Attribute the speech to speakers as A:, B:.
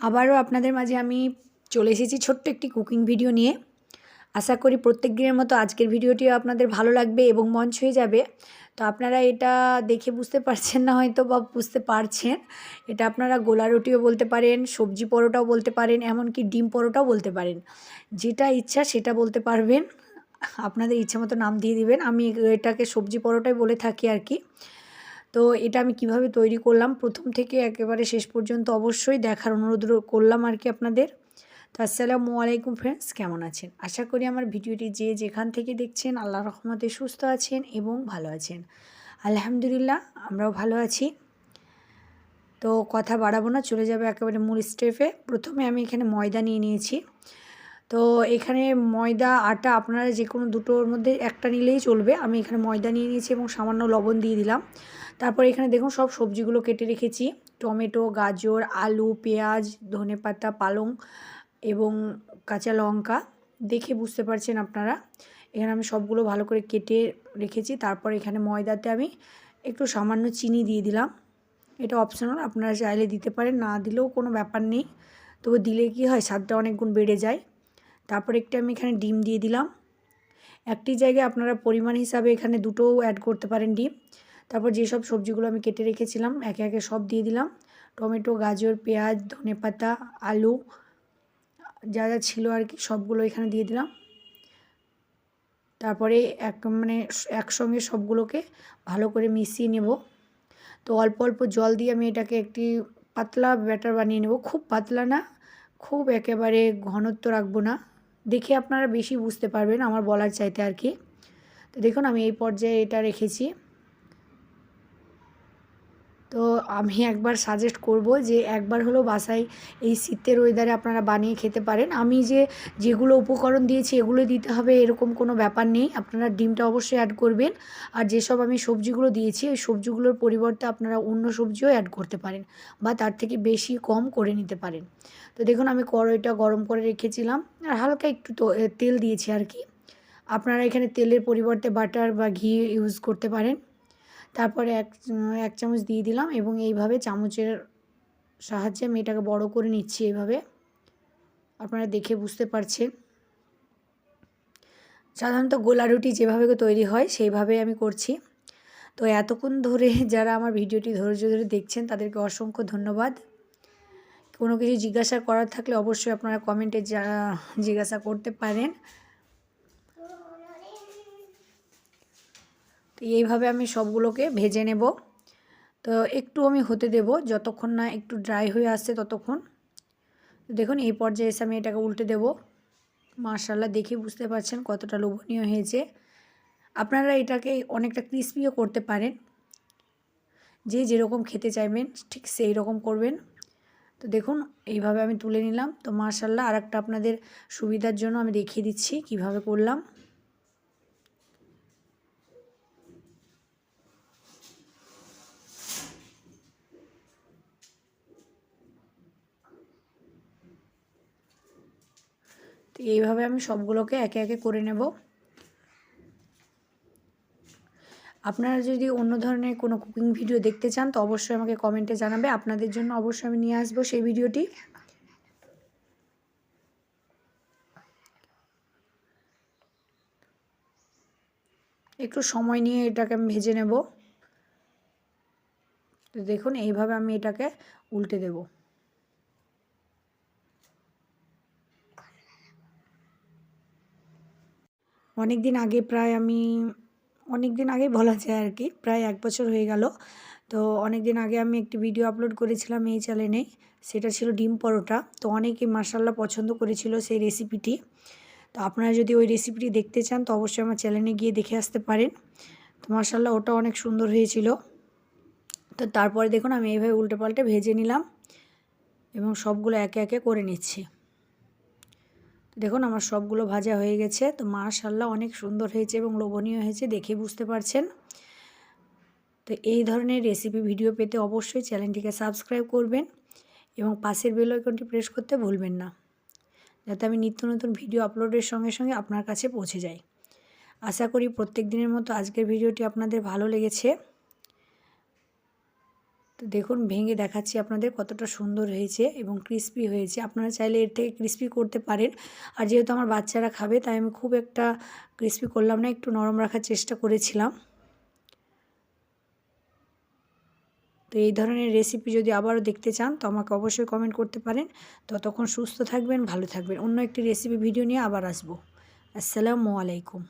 A: আবারও আপনাদের মাঝে আমি চলে এসেছি ছোট্ট একটি কুকিং ভিডিও নিয়ে। আশা করি প্রত্যেক দিনের মতো আজকের ভিডিওটিও আপনাদের ভালো লাগবে এবং মন ছুঁয়ে যাবে। তো আপনারা এটা দেখে বুঝতে পারছেন না হয়তো বা বুঝতে পারছেন। এটা আপনারা গোলা রুটিও বলতে পারেন, সবজি পরোটাও বলতে পারেন, এমনকি ডিম পরোটাও বলতে পারেন। যেটা ইচ্ছা সেটা বলতে পারবেন। আপনাদের ইচ্ছে মতো নাম দিয়ে দিবেন। আমি এটাকে সবজি পরোটাই বলে থাকি আর কি। তো এটা আমি কীভাবে তৈরি করলাম? প্রথম থেকে একেবারে শেষ পর্যন্ত অবশ্যই দেখার অনুরোধ করলাম আর কি আপনাদের। তো আসসালামু আলাইকুম ফ্রেন্ডস কেমন আছেন? আশা করি আমার ভিডিওটি যে যেখান থেকে দেখছেন, আল্লাহ রহমতে সুস্থ আছেন এবং ভালো আছেন। আলহামদুলিল্লাহ, আমরাও ভালো আছি। তো কথা বাড়াবো না, চলে যাবে একেবারে মূল স্টেপে প্রথমে আমি এখানে ময়দা নিয়ে নিয়েছি। তো এখানে ময়দা, আটা আপনারা যে কোনো দুটোর মধ্যে একটা নিলেই চলবে। আমি এখানে ময়দা নিয়ে নিয়েছি এবং সামান্য লবণ দিয়ে দিলাম। তারপর এখানে দেখুন সব সবজিগুলো কেটে রেখেছি। টমেটো, গাজর, আলু, পেঁয়াজ ধনে পাতা পালং এবং কাঁচা লঙ্কা। দেখে বুঝতে পারছেন আপনারা। এখানে আমি সবগুলো ভালো করে কেটে রেখেছি। তারপর এখানে ময়দাতে আমি একটু সামান্য চিনি দিয়ে দিলাম। এটা অপশনাল আপনারা চাইলে দিতে পারেন, না দিলেও কোনো ব্যাপার নেই। তবে দিলে কি হয়, স্বাদটা অনেক গুণ বেড়ে যায়। তারপর একটি আমি এখানে ডিম দিয়ে দিলাম। একটি জায়গায় আপনারা পরিমাণ হিসাবে এখানে দুটোও অ্যাড করতে পারেন ডিম। তারপর যেসব সবজিগুলো আমি কেটে রেখেছিলাম, একে একে সব দিয়ে দিলাম। টমেটো, গাজর, পেঁয়াজ, ধনে পাতা, আলু, যা যা ছিল আর কি, সবগুলো এখানে দিয়ে দিলাম। তারপরে এক মানে একসঙ্গে সবগুলোকে ভালো করে মিশিয়ে নেব। তো অল্প অল্প জল দিয়ে আমি এটাকে একটি পাতলা ব্যাটার বানিয়ে নেব। খুব পাতলা না, খুব একেবারে ঘনত্ব রাখব না। দেখে আপনারা বেশি বুঝতে পারবেন আমার বলার চাইতে আর কি। তো দেখুন আমি এই পর্যায়ে এটা রেখেছি। তো আমি একবার সাজেস্ট করব যে একবার হলো বাসায় এই শীতের ওয়েদারে আপনারা বানিয়ে খেতে পারেন। আমি যে যেগুলো উপকরণ দিয়েছি এগুলো দিতে হবে এরকম কোনো ব্যাপার নেই। আপনারা ডিমটা অবশ্যই অ্যাড করবেন। আর যেসব আমি সবজিগুলো দিয়েছি, ওই সবজিগুলোর পরিবর্তে আপনারা অন্য সবজিও অ্যাড করতে পারেন বা তার থেকে বেশি কম করে নিতে পারেন। তো দেখুন, আমি কড়াইটা গরম করে রেখেছিলাম। আর হালকা একটু তেল দিয়েছি আর কি। আপনারা এখানে তেলের পরিবর্তে বাটার বা ঘি ইউজ করতে পারেন। তারপরে এক এক চামচ দিয়ে দিলাম এবং এইভাবে চামচের সাহায্যে আমি এটাকে বড়ো করে নিচ্ছি এইভাবে আপনারা দেখে বুঝতে পারছেন। সাধারণত গোলা রুটি যেভাবে তৈরি হয় সেইভাবে আমি করছি। তো এতক্ষণ ধরে যারা আমার ভিডিওটি ধৈর্য ধরে দেখছেন তাদেরকে অসংখ্য ধন্যবাদ। কোনো কিছু জিজ্ঞাসা করার থাকলে অবশ্যই আপনারা কমেন্টে যা জিজ্ঞাসা করতে পারেন। তো এইভাবে আমি সবগুলোকে ভেজে নেব। তো একটু আমি হতে দেব, যতক্ষণ না একটু ড্রাই হয়ে আসছে ততক্ষণ। দেখুন, এই পর্যায়ে এসে আমি এটাকে উল্টে দেব। মার্শাল্লাহ দেখে বুঝতে পারছেন কতটা লোভনীয় হয়েছে। আপনারা এটাকে অনেকটা ক্রিসপিও করতে পারেন। যে যেরকম খেতে চাইবেন, ঠিক সেই রকম করবেন। তো দেখুন, এইভাবে আমি তুলে নিলাম। তো মার্শাল্লাহ আর একটা আপনাদের সুবিধার জন্য আমি দেখিয়ে দিচ্ছি কীভাবে করলাম। তো এইভাবে আমি সবগুলোকে একে একে করে নেব। আপনারা যদি অন্য ধরনের কোনো কুকিং ভিডিও দেখতে চান, তো অবশ্যই আমাকে কমেন্টে জানাবে। আপনাদের জন্য অবশ্যই আমি নিয়ে আসব সেই ভিডিওটি। একটু সময় নিয়ে এটাকে আমি ভেজে নেব। দেখুন, এইভাবে আমি এটাকে উল্টে দেবো। অনেক দিন আগে প্রায় আমি অনেক দিন আগে বলা যায় আর কি, প্রায় এক বছর হয়ে গেল। তো অনেক দিন আগে আমি একটি ভিডিও আপলোড করেছিলাম এই চ্যানেলে সেটা ছিল ডিম পরোটা। তো অনেকে মার্শাল্লাহ পছন্দ করেছিল সেই রেসিপিটি তো আপনারা যদি ওই রেসিপিটি দেখতে চান, তো অবশ্যই আমার চ্যানেলে গিয়ে দেখে আসতে পারেন। তো মার্শাল্লাহ ওটা অনেক সুন্দর হয়েছিল। তো তারপরে দেখুন, আমি এইভাবে উল্টে পাল্টে ভেজে নিলাম এবং সবগুলো একে একে করে নিচ্ছি। দেখুন, আমার সবগুলো ভাজা হয়ে গেছে। তো মাশাল্লাহ অনেক সুন্দর হয়েছে এবং লোভনীয় হয়েছে দেখে বুঝতে পারছেন। তো এই ধরনের রেসিপি ভিডিও পেতে অবশ্যই চ্যানেলটিকে সাবস্ক্রাইব করবেন এবং পাশের বেল আইকনটি প্রেস করতে ভুলবেন না, যাতে আমি নিত্য নতুন ভিডিও আপলোডের সঙ্গে সঙ্গে আপনার কাছে পৌঁছে যাই। আশা করি প্রত্যেক দিনের মতো আজকের ভিডিওটি আপনাদের ভালো লেগেছে। তো দেখুন, ভেঙে দেখাচ্ছি আপনাদের কতটা সুন্দর হয়েছে এবং ক্রিস্পি হয়েছে। আপনারা চাইলে এর থেকে ক্রিস্পি করতে পারেন। আর যেহেতু আমার বাচ্চারা খাবে, তাই আমি খুব একটা ক্রিস্পি করলাম না, একটু নরম রাখার চেষ্টা করেছিলাম। তো এই ধরনের রেসিপি যদি আবারও দেখতে চান, তো আমাকে অবশ্যই কমেন্ট করতে পারেন। ততক্ষণ সুস্থ থাকবেন, ভালো থাকবেন। অন্য একটি রেসিপি ভিডিও নিয়ে আবার আসব। আসসালামু আলাইকুম।